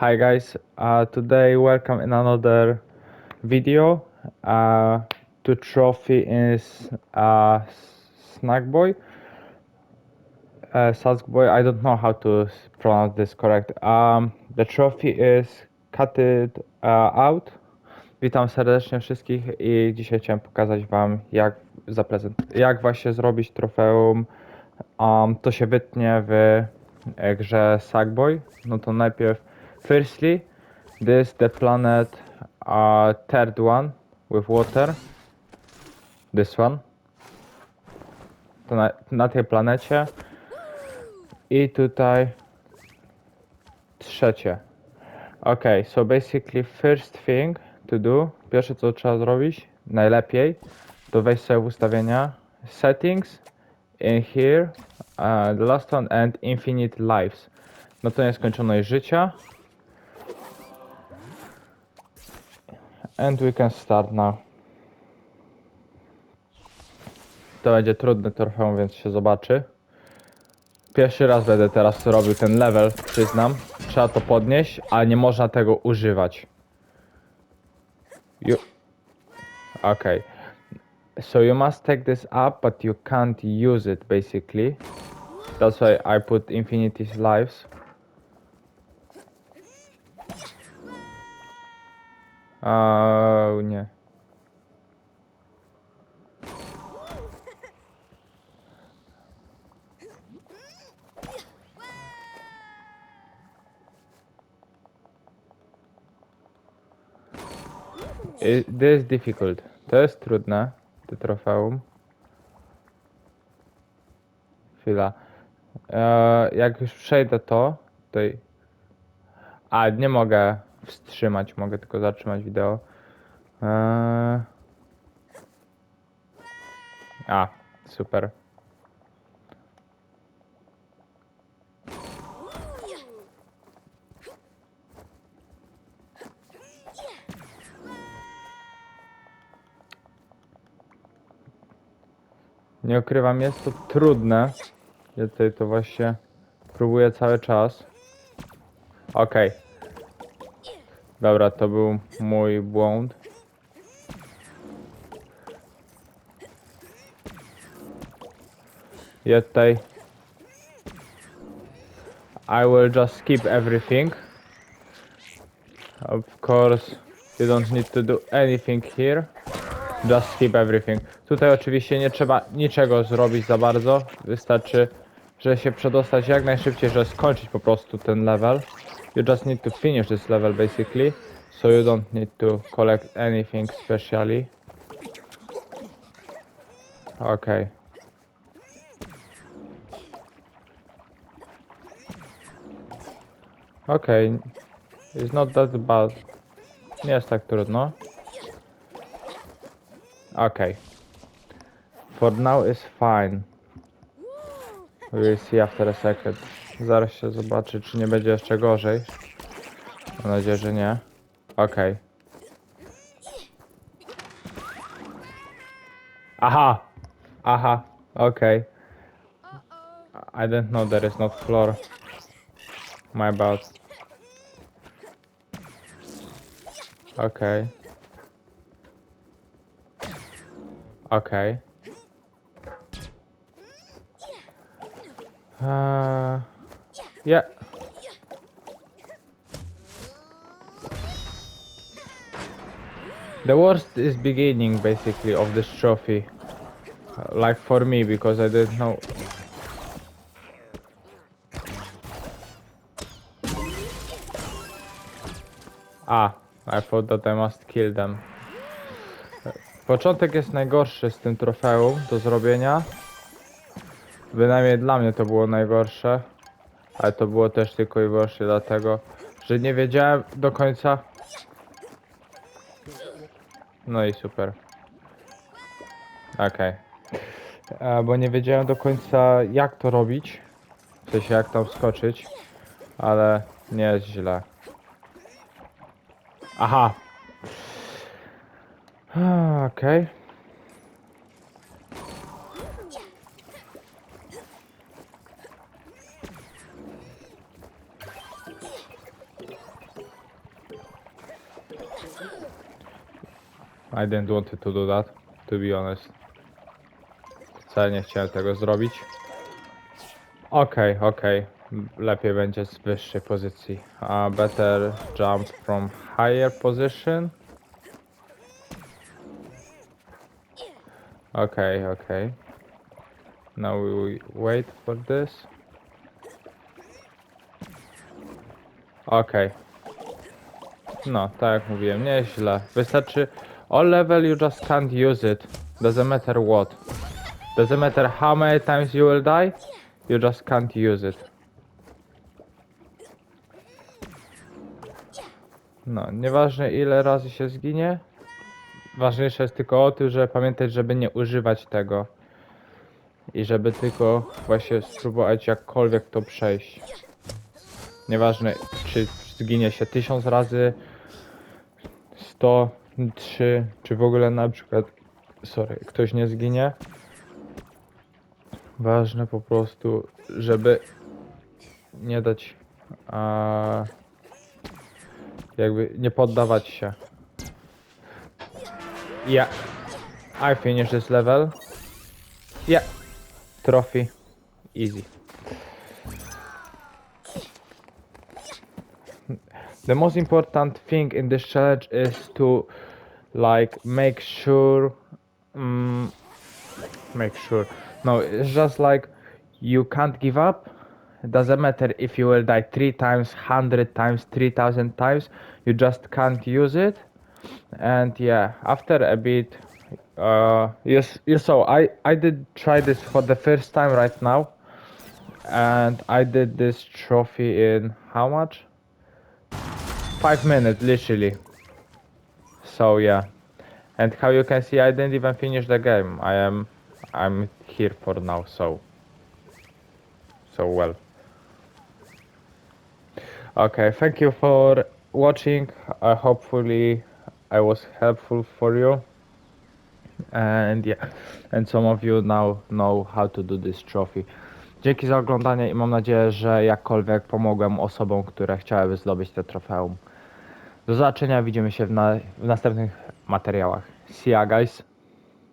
Hi guys, uh, today welcome in another video. Uh, to trophy is uh, Snack Boy. Uh, Sask Boy, I don't know how to pronounce this correct. Um, the trophy is cutted uh, out. Witam serdecznie wszystkich i dzisiaj chciałem pokazać wam jak zaprezent- jak właśnie zrobić trofeum. Um, to się wytnie w e, grze Sackboy. No to najpierw firstly this the planet uh, third one with water. This one. To na, na tej planecie. I tutaj trzecie. Okay, so basically first thing to do, pierwsze co trzeba zrobić, najlepiej, to wejść sobie w ustawienia, settings, in here, uh, the last one and infinite lives. No to nieskończoność życia. And we can start now. To będzie trudny trofeum, więc się zobaczy. Pierwszy raz będę teraz robił ten level, przyznam. Trzeba to podnieść, ale nie można tego używać. You... Okay. So you must take this up, but you can't use it basically. That's why I put infinity's lives. Oh, nie. Is difficult. To jest trudne, to trofeum. Chwila. E, jak już przejdę to, tutaj... A, nie mogę wstrzymać, mogę tylko zatrzymać wideo. E... A, super. Nie ukrywam, jest to trudne. Ja tutaj to właśnie próbuję cały czas. Okej. Dobra, to był mój błąd. Ja tutaj... I will just skip everything. Of course, you don't need to do anything here. Just skip everything. Tutaj oczywiście nie trzeba niczego zrobić za bardzo. Wystarczy, że się przedostać jak najszybciej, żeby skończyć po prostu ten level. You just need to finish this level basically. So you don't need to collect anything specially. Okay. Okay. It's not that bad. Nie jest tak trudno. Okay. For now it's fine. We will see after a second. Zaraz się zobaczy, czy nie będzie jeszcze gorzej. Mam nadzieję, że nie. Okej. Aha! Aha, okay. I didn't know there is no floor. My bad. Okay. Okay. Uh, yeah. The worst is beginning basically of this trophy. Like for me because I didn't know. Ah, I thought that I must kill them. Początek jest najgorszy z tym trofeum do zrobienia. Bynajmniej dla mnie to było najgorsze. Ale to było też tylko i wyłącznie dlatego, że nie wiedziałem do końca. No i super. Okej. E, Bo nie wiedziałem do końca jak to robić. W sensie jak tam skoczyć. Ale nie jest źle. Aha. Ah, Okej. I didn't want to do that, to be honest. Wcale nie chciałem tego zrobić. Okej, okej. Lepiej będzie z wyższej pozycji. A better jump from higher position. Okay, okay. Now we wait for this. Okay. No, tak jak mówiłem, nieźle. Wystarczy all level you just can't use it. Doesn't matter what. Doesn't matter how many times you will die, you just can't use it. No, nieważne ile razy się zginie. Ważniejsze jest tylko o tym, że pamiętać, żeby nie używać tego. I żeby tylko właśnie spróbować jakkolwiek to przejść. Nieważne, czy zginie się tysiąc razy, 103, czy w ogóle na przykład, sorry, ktoś nie zginie. Ważne po prostu, żeby nie dać, a, jakby nie poddawać się. Yeah, I finish this level. Yeah, trophy, easy. the most important thing in this challenge is to like make sure um, make sure. No it's just like you can't give up. It doesn't matter if you will die three times hundred times three thousand times you just can't use it. And yeah after a bit uh yes you saw i i did try this for the first time right now. And i did this trophy in how much? Five minutes literally so yeah. And how you can see i didn't even finish the game. I am i'm here for now so so well. Okay thank you for watching. Uh, hopefully i was helpful for you. And yeah. And some of you now know how to do this trophy. Dzięki za oglądanie i mam nadzieję, że jakkolwiek pomogłem osobom, które chciałyby zdobyć te trofeum. Do zobaczenia, widzimy się w, na, w następnych materiałach. See ya guys!